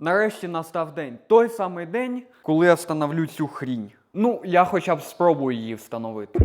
Нарешті настав день. Той самий день, коли я встановлю цю хрінь. Ну, я хоча б спробую її встановити.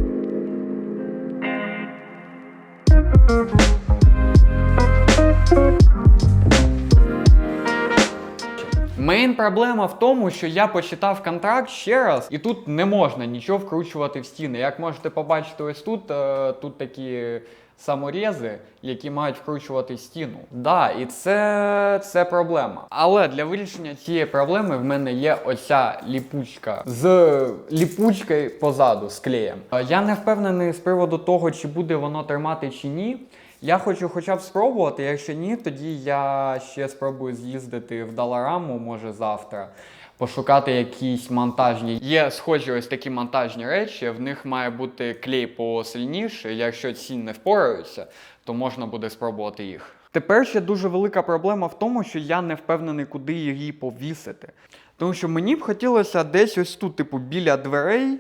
Мейн проблема в тому, що я почитав контракт ще раз, і тут не можна нічого вкручувати в стіни. Як можете побачити, ось тут, е, тут такі саморези, які мають вкручувати стіну. Да, і це, це проблема. Але для вирішення цієї проблеми в мене є оця ліпучка з ліпучкою позаду, з клеєм. Е, Я не впевнений з приводу того, чи буде воно тримати чи ні. Я хочу хоча б спробувати. Якщо ні, тоді я ще спробую з'їздити в Далараму, може завтра. Пошукати якісь монтажні. Є схожі ось такі монтажні речі, в них має бути клей посильніше. Якщо ці не впораються, то можна буде спробувати їх. Тепер ще дуже велика проблема в тому, що я не впевнений, куди її повісити. Тому що мені б хотілося десь ось тут, типу, біля дверей,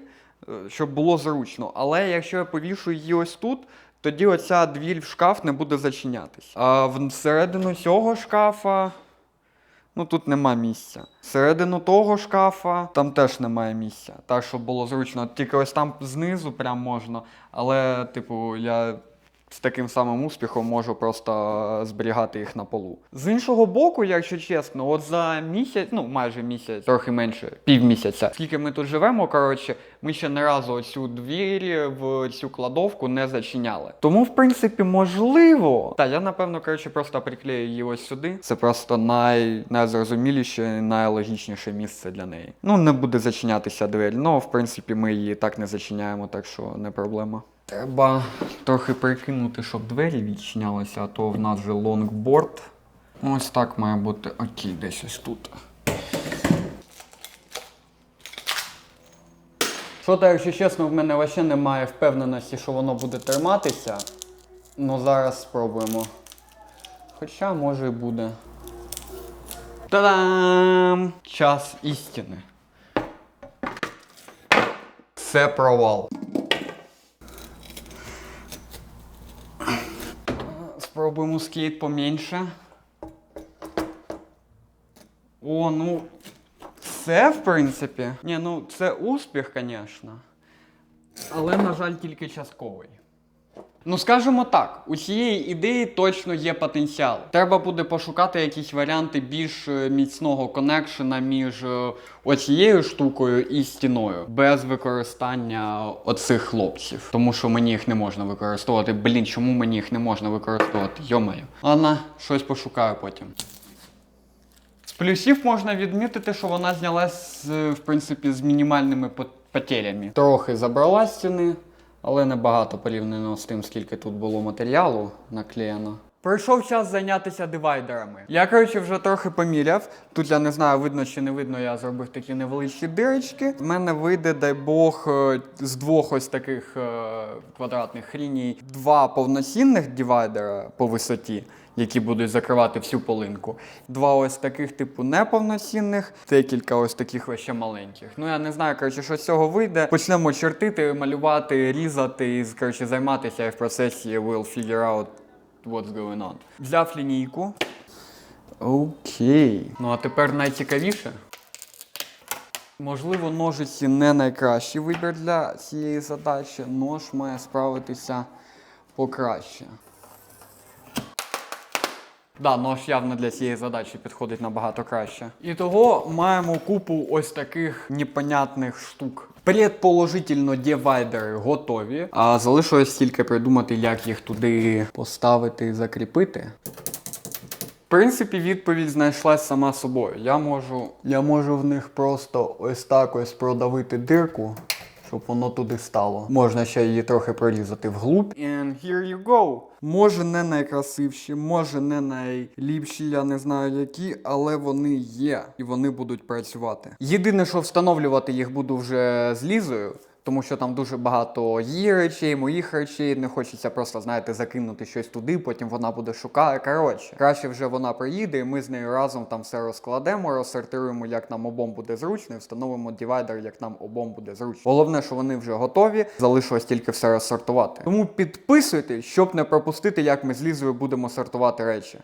е, щоб було зручно. Але якщо я повішу її ось тут, тоді оця двір в шкаф не буде зачинятись. А всередину цього шкафа. Ну тут нема місця. Всередину того шкафа там теж немає місця. Так, щоб було зручно. Тільки ось там знизу прям можна. Але, типу, я з таким самим успіхом можу просто е, зберігати їх на полу. З іншого боку, якщо чесно, от за місяць, ну майже місяць, трохи менше, півмісяця, скільки ми тут живемо, коротше, ми ще не разу цю двір в цю кладовку не зачиняли. Тому, в принципі, можливо. Та я напевно коротше просто приклею її ось сюди. Це просто най... найзрозуміліше, найлогічніше місце для неї. Ну, не буде зачинятися двері. Ну, в принципі, ми її так не зачиняємо, так що не проблема. Треба трохи прикинути, щоб двері відчинялися, а то в нас же лонгборд. Ось так має бути. Окей, десь ось тут. Що так, якщо чесно, в мене взагалі немає впевненості, що воно буде триматися. Ну зараз спробуємо. Хоча може і буде. Та-дам! Час істини. Це провал. Спробуємо скейт поменше. О, ну. Це, в принципі. Ні, ну це успіх, звісно. Але, на жаль, тільки частковий. Ну, скажімо так, у цієї ідеї точно є потенціал. Треба буде пошукати якісь варіанти більш е, міцного коннекшена між е, оцією штукою і стіною, без використання оцих хлопців. Тому що мені їх не можна використовувати. Блін, чому мені їх не можна використовувати? Йомаю. Ладно, щось пошукаю потім. З плюсів можна відмітити, що вона знялась з, в принципі з мінімальними пот- потерями. Трохи забрала стіни, але небагато порівняно з тим, скільки тут було матеріалу наклеєно. Прийшов час зайнятися дивайдерами. Я, коротше, вже трохи поміряв. Тут я не знаю, видно чи не видно, я зробив такі невеличкі дирочки. В мене вийде, дай Бог, е, з двох ось таких е, квадратних хріній два повноцінних дивайдера по висоті які будуть закривати всю полинку. Два ось таких, типу, неповноцінних, декілька ось таких ще маленьких. Ну я не знаю, коротше, що з цього вийде. Почнемо чертити, малювати, різати і коротше, займатися і в процесі we'll figure out what's going on. Взяв лінійку. Окей. Ну а тепер найцікавіше. Можливо, ножиці не найкращий вибір для цієї задачі. Нож має справитися покраще. Да, нож явно для цієї задачі підходить набагато краще. І того маємо купу ось таких непонятних штук. Предположительно, дівайдери готові. А залишилось тільки придумати, як їх туди поставити і закріпити. В принципі, відповідь знайшлась сама собою. Я можу, я можу в них просто ось так ось продавити дирку, щоб воно туди стало. Можна ще її трохи прорізати вглуб. And here you go. Може не найкрасивші, може не найліпші, я не знаю які, але вони є і вони будуть працювати. Єдине, що встановлювати їх буду вже з лізою. Тому що там дуже багато її речей, моїх речей. Не хочеться просто, знаєте, закинути щось туди, потім вона буде шукати. Коротше, краще вже вона приїде, і ми з нею разом там все розкладемо, розсортируємо, як нам обом буде зручно, і встановимо дивайдер, як нам обом буде зручно. Головне, що вони вже готові, залишилось тільки все розсортувати. Тому підписуйтесь, щоб не пропустити, як ми з Лізою будемо сортувати речі.